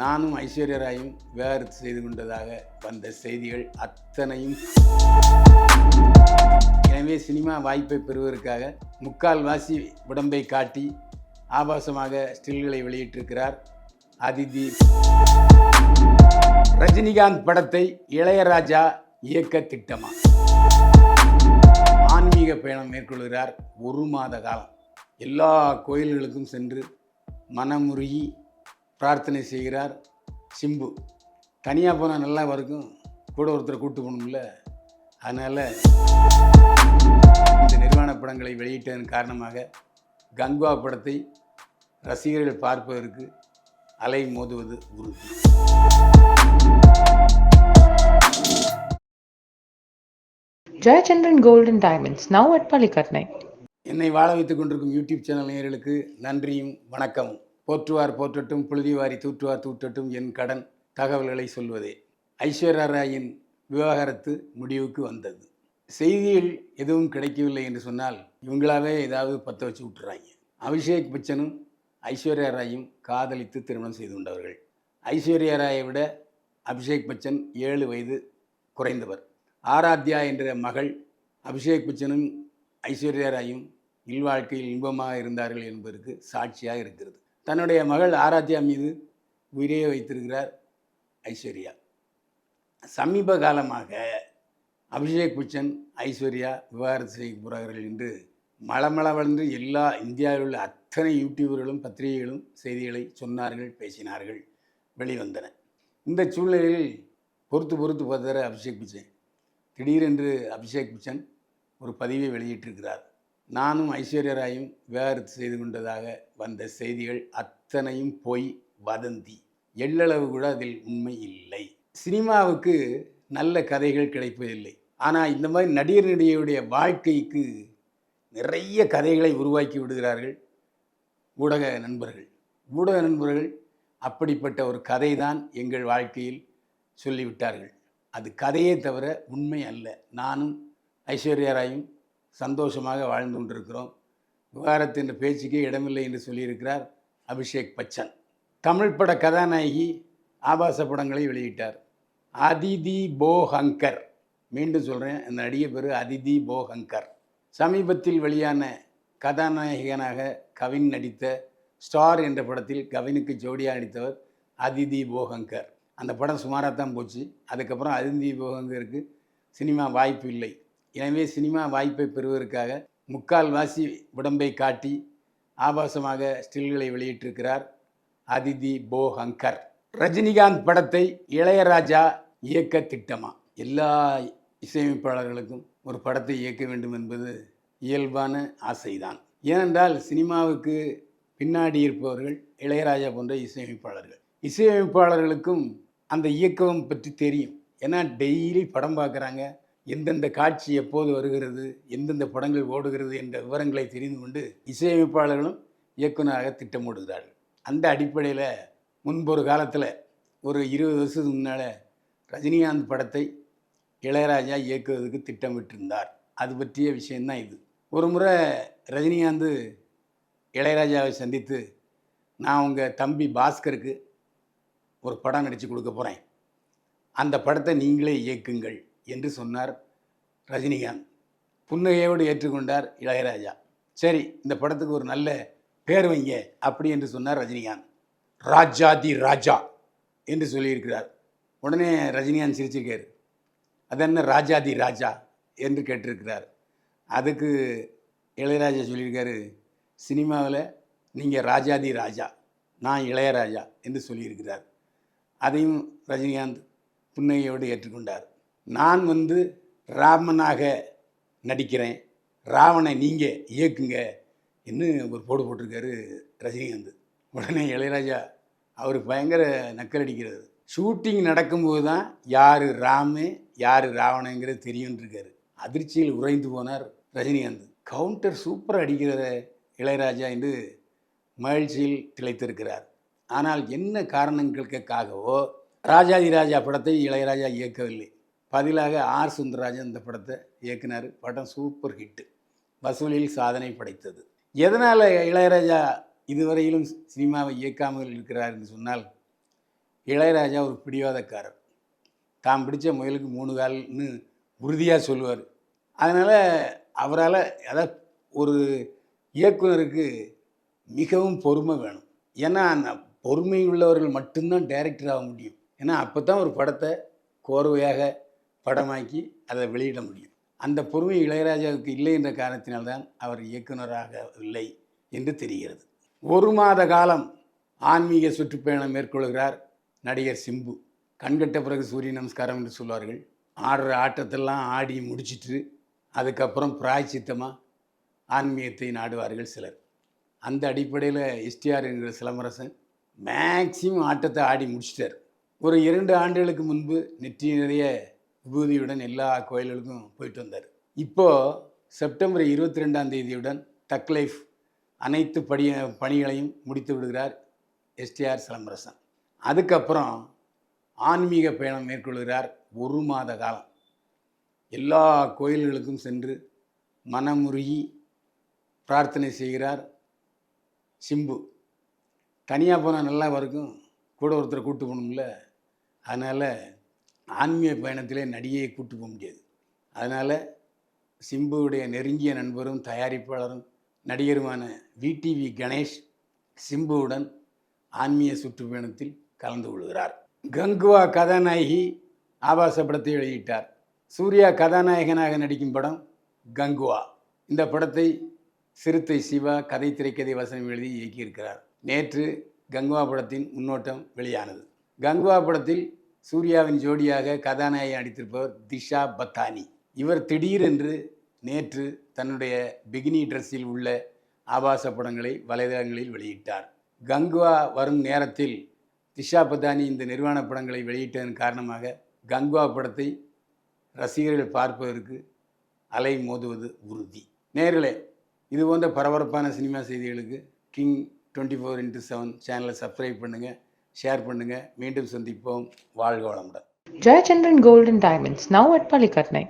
நானும் ஐஸ்வர்யராயும் விவாகரத்து செய்து கொண்டதாக வந்த செய்திகள் அத்தனையும். எனவே சினிமா வாய்ப்பை பெறுவதற்காக முக்கால்வாசி உடம்பை காட்டி ஆபாசமாக ஸ்டில்களை வெளியிட்டிருக்கிறார் அதிதி. ரஜினிகாந்த் படத்தை இளையராஜா இயக்க திட்டமா? ஆன்மீக பயணம் மேற்கொள்கிறார் ஒரு மாத காலம். எல்லா கோயில்களுக்கும் சென்று மனமுருகி பிரார்த்தனை செய்கிறார் சிம்பு. தனியாக போனால் நல்லா இருக்கும் கூட ஒருத்தரை கூட்டு போகணும்ல. அதனால் இந்த நிர்வாண படங்களை வெளியிட்டதன் காரணமாக கங்குவா படத்தை ரசிகர்கள் பார்ப்பதற்கு அலை மோதுவது உறுதி. Gold and Diamonds, now at Palikatnai. என்னை வாழ வைத்துக் கொண்டிருக்கும் யூடியூப் சேனல் நேயர்களுக்கு நன்றியும் வணக்கமும். போற்றுவார் போற்றட்டும் புழுதிவாரி தூற்றுவார் தூற்றட்டும் என் கடன் தகவல்களை சொல்வதே. ஐஸ்வர்யா ராயின் விவாகரத்து முடிவுக்கு வந்தது. செய்திகள் எதுவும் கிடைக்கவில்லை என்று சொன்னால் இவங்களாவே ஏதாவது பற்ற வச்சு விட்டுறாங்க. அபிஷேக் பச்சனும் ஐஸ்வர்யா ராயும் காதலித்து திருமணம் செய்து கொண்டவர்கள். ஐஸ்வர்யா ராயை விட அபிஷேக் பச்சன் ஏழு வயது குறைந்தவர். ஆராத்யா என்ற மகள் அபிஷேக் பச்சனும் ஐஸ்வர்யா ராயும் இல்வாழ்க்கையில் இன்பமாக இருந்தார்கள் என்பதற்கு சாட்சியாக இருக்கிறது. தன்னுடைய மகள் ஆராத்யா மீது உயிரே வைத்திருக்கிறார் ஐஸ்வர்யா. சமீப காலமாக அபிஷேக் பச்சன் ஐஸ்வர்யா விவாகரத்து செய்ய போகிறார்கள் என்று மளமளவென்று எல்லா இந்தியாவில் உள்ள அத்தனை யூடியூபர்களும் பத்திரிகைகளும் செய்திகளை சொன்னார்கள் பேசினார்கள் வெளிவந்தன. இந்த சூழ்நிலையில் பொறுத்து பொறுத்து பார்த்தார் அபிஷேக் பச்சன். திடீரென்று அபிஷேக் பச்சன் ஒரு பதிவை வெளியிட்டிருக்கிறார். நானும் ஐஸ்வர்யராயும் விவாகரத்து செய்து கொண்டதாக வந்த செய்திகள் அத்தனையும் பொய் வதந்தி. எள்ளளவு கூட அதில் உண்மை இல்லை. சினிமாவுக்கு நல்ல கதைகள் கிடைப்பதில்லை. ஆனால் இந்த மாதிரி நடிகர் நடிகையுடைய வாழ்க்கைக்கு நிறைய கதைகளை உருவாக்கி விடுகிறார்கள் ஊடக நண்பர்கள். ஊடக நண்பர்கள் அப்படிப்பட்ட ஒரு கதை தான் எங்கள் வாழ்க்கையில் சொல்லிவிட்டார்கள். அது கதையே தவிர உண்மை அல்ல. நானும் ஐஸ்வர்யாராயும் சந்தோஷமாக வாழ்ந்து கொண்டிருக்கிறோம். விவகாரத்தின் என்ற பேச்சுக்கே இடமில்லை என்று சொல்லியிருக்கிறார் அபிஷேக் பச்சன். தமிழ் பட கதாநாயகி ஆபாச படங்களை வெளியிட்டார். அதிதி போஹங்கர். மீண்டும் சொல்கிறேன் அந்த நடிகை பேர் அதிதி போஹங்கர். சமீபத்தில் வெளியான கதாநாயகனாக கவின் நடித்த ஸ்டார் என்ற படத்தில் கவினுக்கு ஜோடியாக நடித்தவர் அதிதி போகங்கர் அந்த படம் சுமாராக தான் போச்சு. அதுக்கப்புறம் அதிதி போகங்கருக்கு சினிமா வாய்ப்பு இல்லை. எனவே சினிமா வாய்ப்பை பெறுவதற்காக முக்கால்வாசி உடம்பை காட்டி ஆபாசமாக ஸ்டில்களை வெளியிட்டிருக்கிறார் அதிதி போஹங்கர். ரஜினிகாந்த் படத்தை இளையராஜா இயக்க திட்டமா? எல்லா இசையமைப்பாளர்களுக்கும் ஒரு படத்தை இயக்க வேண்டும் என்பது இயல்பான ஆசைதான். ஏனென்றால் சினிமாவுக்கு பின்னாடி இருப்பவர்கள் இளையராஜா போன்ற இசையமைப்பாளர்கள். இசையமைப்பாளர்களுக்கும் அந்த இயக்கம் பற்றி தெரியும். ஏன்னா டெய்லி படம் பார்க்குறாங்க. எந்தெந்த காட்சி எப்போது வருகிறது எந்தெந்த படங்கள் ஓடுகிறது என்ற விவரங்களை தெரிந்து கொண்டு இசையமைப்பாளர்களும் இயக்குனராக திட்டமிடுகிறார்கள். அந்த அடிப்படையில் முன்பொரு காலத்தில் ஒரு இருபது வருஷத்துக்கு முன்னால் ரஜினிகாந்த் படத்தை இளையராஜா இயக்குவதற்கு திட்டமிட்டிருந்தார். அது பற்றிய விஷயந்தான் இது. ஒரு முறை ரஜினிகாந்த் இளையராஜாவை சந்தித்து நான் உங்கள் தம்பி பாஸ்கருக்கு ஒரு படம் நடித்து கொடுக்க போகிறேன் அந்த படத்தை நீங்களே இயக்குங்கள். என்று சொன்னார் ரஜினிகாந்த். புன்னகையோடு ஏற்றுக்கொண்டார் இளையராஜா. சரி இந்த படத்துக்கு ஒரு நல்ல பேர் வைங்க அப்படி என்று சொன்னார் ரஜினிகாந்த். ராஜாதி ராஜா என்று சொல்லியிருக்கிறார். உடனே ரஜினிகாந்த் சிரிச்சிருக்கார். அது என்ன ராஜாதி ராஜா என்று கேட்டிருக்கிறார். அதுக்கு இளையராஜா சொல்லியிருக்காரு சினிமாவில் நீங்கள் ராஜாதி ராஜா நான் இளையராஜா என்று சொல்லியிருக்கிறார். அதையும் ரஜினிகாந்த் புன்னகையோடு ஏற்றுக்கொண்டார். நான் வந்து ராமனாக நடிக்கிறேன். ராவணை நீங்கள் இயக்குங்க என்று ஒரு போடு போட்டிருக்காரு ரஜினிகாந்த். உடனே இளையராஜா அவருக்கு பயங்கர நக்கல் அடிக்கிறது. ஷூட்டிங் நடக்கும்போது தான் யார் ராமு யார் ராவணங்கிறது தெரியும்னு இருக்காரு அதிர்ச்சியில் உறைந்து போனார் ரஜினிகாந்த். கவுண்டர் சூப்பராக அடிக்கிற இளையராஜா என்று மகிழ்ச்சியில் திளைத்திருக்கிறார். ஆனால் என்ன காரணங்களுக்காகவோ ராஜாதி ராஜா படத்தை இளையராஜா இயக்கவில்லை. பதிலாக ஆர் சுந்தரராஜன் இந்த படத்தை இயக்குனார். படம் சூப்பர் ஹிட்டு. வசூலில் சாதனை படைத்தது. எதனால் இளையராஜா இதுவரையிலும் சினிமாவை இயக்காமல் இருக்கிறார் என்று சொன்னால் இளையராஜா ஒரு பிடிவாதக்காரர். தாம் பிடித்த முயலுக்கு மூணு கால்னு உறுதியாக சொல்லுவார். அதனால் அவரால் அதாவது ஒரு இயக்குனருக்கு மிகவும் பொறுமை வேணும். ஏன்னா அந்த பொறுமை உள்ளவர்கள் மட்டும்தான் டைரக்டர் ஆக முடியும். ஏன்னா அப்போ தான் ஒரு படத்தை கோர்வையாக படமாக்கி அதை வெளியிட முடியும். அந்த பொறுமை இளையராஜாவுக்கு இல்லை என்ற காரணத்தினால்தான் அவர் இயக்குனராக இல்லை என்று தெரிகிறது. ஒரு மாத காலம் ஆன்மீக சுற்றுப்பயணம் மேற்கொள்கிறார் நடிகர் சிம்பு. கண்கட்ட பிறகு சூரிய நமஸ்காரம் என்று சொல்வார்கள். ஆடுற ஆட்டத்தெல்லாம் ஆடி முடிச்சிட்டு அதுக்கப்புறம் பிராய்ச்சித்தமாக ஆன்மீகத்தை நாடுவார்கள் சிலர். அந்த அடிப்படையில் எஸ்டிஆர் என்கிற சிலம்பரசன் மேக்சிமம் ஆட்டத்தை ஆடி முடிச்சிட்டார். ஒரு இரண்டு ஆண்டுகளுக்கு முன்பு நெற்றி நிறைய விபூதியுடன் எல்லா கோயில்களுக்கும் போயிட்டு வந்தார். இப்போது செப்டம்பர் இருபத்தி ரெண்டாம் தேதியுடன் டக் லைஃப் அனைத்து படி பணிகளையும் முடித்து விடுகிறார் எஸ்டிஆர் சிலம்பரசன். அதுக்கப்புறம் ஆன்மீக பயணம் மேற்கொள்கிறார் ஒரு மாத காலம். எல்லா கோயில்களுக்கும் சென்று மனமுருகி பிரார்த்தனை செய்கிறார் சிம்பு. தனியாக போனால் நல்லா வரைக்கும் கூட ஒருத்தரை கூப்பிட்டு போகணும்ல. அதனால் ஆன்மீக பயணத்திலே நடிகையை கூட்டு போக முடியாது. அதனால் சிம்புவுடைய நெருங்கிய நண்பரும் தயாரிப்பாளரும் நடிகருமான விடிவி கணேஷ் சிம்புவுடன் ஆன்மீக சுற்றுப்பயணத்தில் கலந்து கொள்கிறார். கங்குவா கதாநாயகி ஆபாச படத்தை வெளியிட்டார். சூர்யா கதாநாயகனாக நடிக்கும் படம் கங்குவா. இந்த படத்தை சிறுத்தை சிவா கதை திரைக்கதை வசனம் எழுதி இயக்கியிருக்கிறார். நேற்று கங்குவா படத்தின் முன்னோட்டம் வெளியானது. கங்குவா படத்தில் சூர்யாவின் ஜோடியாக கதாநாயகி நடித்திருப்பவர் திஷா பத்தானி. இவர் திடீரென்று நேற்று தன்னுடைய பிகினி ட்ரெஸ்ஸில் உள்ள ஆபாச படங்களை வலைதளங்களில் வெளியிட்டார். கங்குவா வரும் நேரத்தில் திஷா பத்தானி இந்த நிர்வாண படங்களை வெளியிட்டதன் காரணமாக கங்குவா படத்தை ரசிகர்கள் பார்ப்பதற்கு அலை மோதுவது உறுதி. நேர்களே இது போன்ற பரபரப்பான சினிமா செய்திகளுக்கு King twenty four into seven சேனலை சப்ஸ்கிரைப் பண்ணுங்கள் ஷேர் பண்ணுங்கள் மீண்டும் சந்திப்போம் வாழ்க வளமுடன் Jayachandran Golden Diamonds now at பள்ளிக்கட்னை